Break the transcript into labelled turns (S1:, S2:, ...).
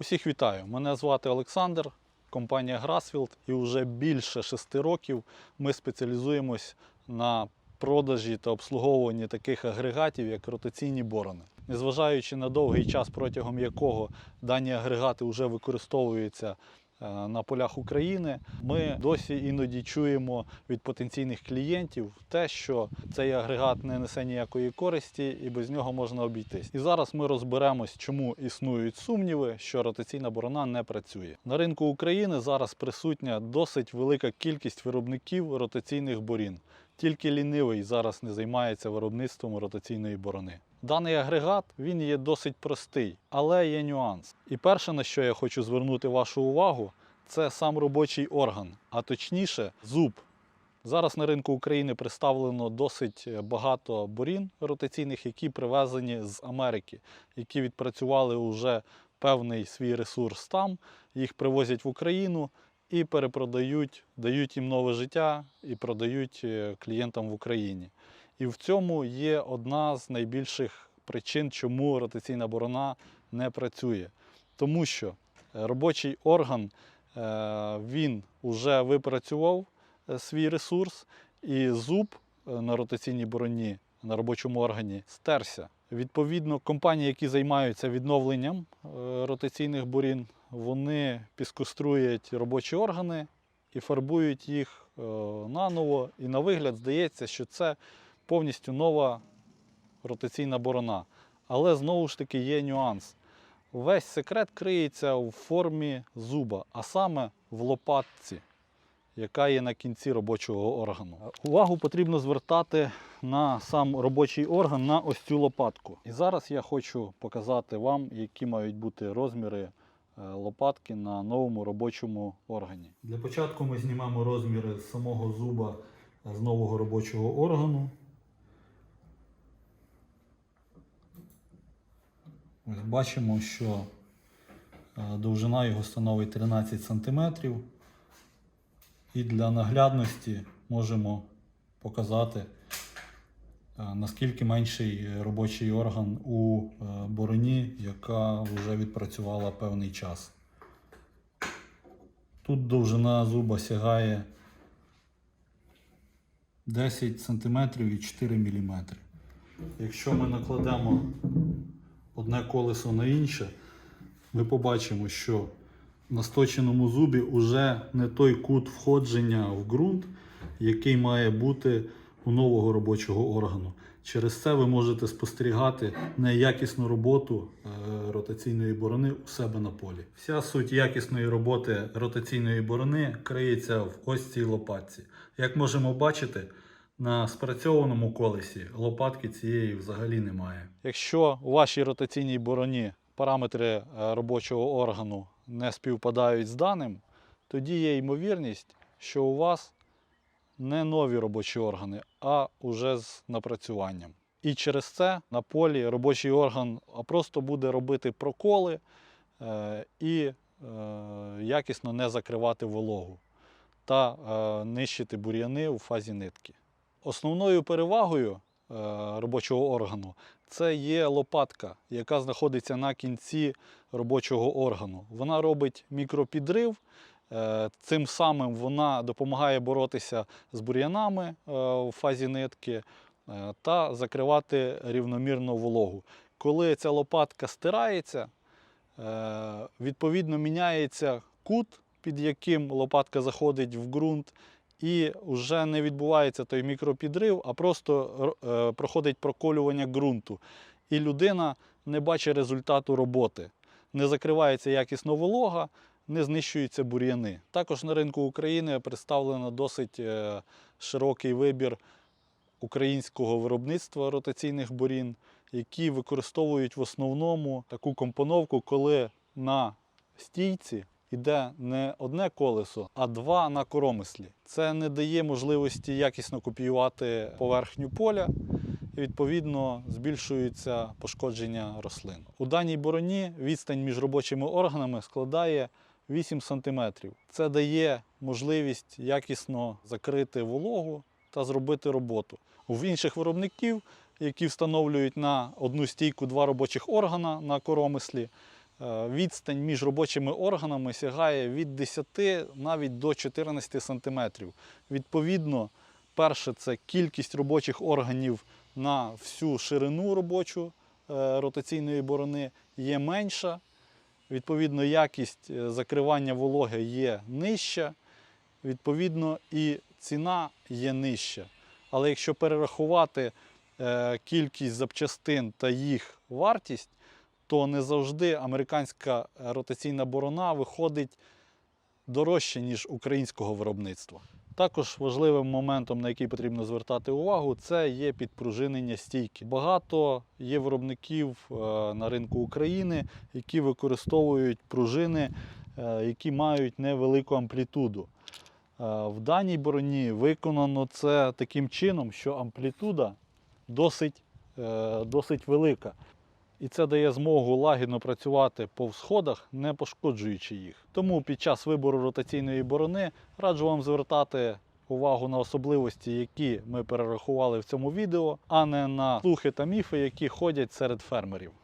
S1: Усіх вітаю! Мене звати Олександр, компанія Grasfield, і вже більше шести років ми спеціалізуємось на продажі та обслуговуванні таких агрегатів, як ротаційні борони. Незважаючи на довгий час, протягом якого дані агрегати вже використовуються на полях України, ми досі іноді чуємо від потенційних клієнтів те, що цей агрегат не несе ніякої користі і без нього можна обійтись. І зараз ми розберемось, чому існують сумніви, що ротаційна борона не працює. На ринку України зараз присутня досить велика кількість виробників ротаційних борін. Тільки лінивий зараз не займається виробництвом ротаційної борони. Даний агрегат він є досить простий, але є нюанс. І перше, на що я хочу звернути вашу увагу, це сам робочий орган, а точніше зуб. Зараз на ринку України представлено досить багато борін ротаційних, які привезені з Америки, які відпрацювали вже певний свій ресурс там, їх привозять в Україну і перепродають, дають їм нове життя і продають е, клієнтам в Україні. І в цьому є одна з найбільших причин, чому ротаційна борона не працює. Тому що е, робочий орган е, він вже випрацював е, свій ресурс, і зуб на ротаційній бороні на робочому органі стерся. Відповідно, компанії, які займаються відновленням ротаційних борін, вони піскострують робочі органи і фарбують їх наново. І на вигляд здається, що це повністю нова ротаційна борона. Але знову ж таки є нюанс. Весь секрет криється в формі зуба, а саме в лопатці, яка є на кінці робочого органу. Увагу потрібно звертати на сам робочий орган, на ось цю лопатку. І зараз я хочу показати вам, які мають бути розміри е, лопатки на новому робочому органі. Для початку ми знімемо розміри самого зуба з нового робочого органу. Бачимо, що е, довжина його становить 13 см. І для наглядності можемо показати, е, наскільки менший робочий орган у е, бороні, яка вже відпрацювала певний час. Тут довжина зуба сягає 10 см і 4 мм. Якщо ми накладемо одне колесо на інше, ми побачимо, що на сточеному зубі вже не той кут входження в ґрунт, який має бути у нового робочого органу. Через це ви можете спостерігати неякісну роботу е, ротаційної борони у себе на полі. Вся суть якісної роботи ротаційної борони криється в ось цій лопатці. Як можемо бачити, на спрацьованому колесі лопатки цієї взагалі немає. Якщо у вашій ротаційній бороні параметри е, робочого органу не співпадають з даним, тоді є ймовірність, що у вас не нові робочі органи, а уже з напрацюванням. І через це на полі робочий орган просто буде робити проколи е, і е, якісно не закривати вологу та нищити бур'яни у фазі нитки. Основною перевагою е, робочого органу це є лопатка, яка знаходиться на кінці робочого органу. Вона робить мікропідрив, е, цим самим вона допомагає боротися з бур'янами е, в фазі нитки та закривати рівномірно вологу. Коли ця лопатка стирається, відповідно міняється кут, під яким лопатка заходить в ґрунт, і вже не відбувається той мікропідрив, а просто е, проходить проколювання ґрунту. І людина не бачить результату роботи. Не закривається якісно волога, не знищуються бур'яни. Також на ринку України представлено досить е, широкий вибір українського виробництва ротаційних борін, які використовують в основному таку компоновку, коли на стійці йде не одне колесо, а два на коромислі. Це не дає можливості якісно копіювати поверхню поля. І відповідно збільшується пошкодження рослин. У даній бороні відстань між робочими органами складає 8 см. Це дає можливість якісно закрити вологу та зробити роботу. У інших виробників, які встановлюють на одну стійку два робочих органа на коромислі, відстань між робочими органами сягає від 10 навіть до 14 сантиметрів. Відповідно, перше це кількість робочих органів на всю ширину робочу е, ротаційної борони є менша. Відповідно, якість е, закривання вологи є нижча, відповідно, і ціна є нижча. Але якщо перерахувати е, кількість запчастин та їх вартість, то не завжди американська е, ротаційна борона виходить дорожче, ніж українського виробництва. Також важливим моментом, на який потрібно звертати увагу, це є підпружинення стійки. Багато є виробників е, на ринку України, які використовують пружини, е, які мають невелику амплітуду. В даній броні виконано це таким чином, що амплітуда досить, досить велика. І це дає змогу лагідно працювати по всходах, не пошкоджуючи їх. Тому під час вибору ротаційної борони раджу вам звертати увагу на особливості, які ми перерахували в цьому відео, а не на слухи та міфи, які ходять серед фермерів.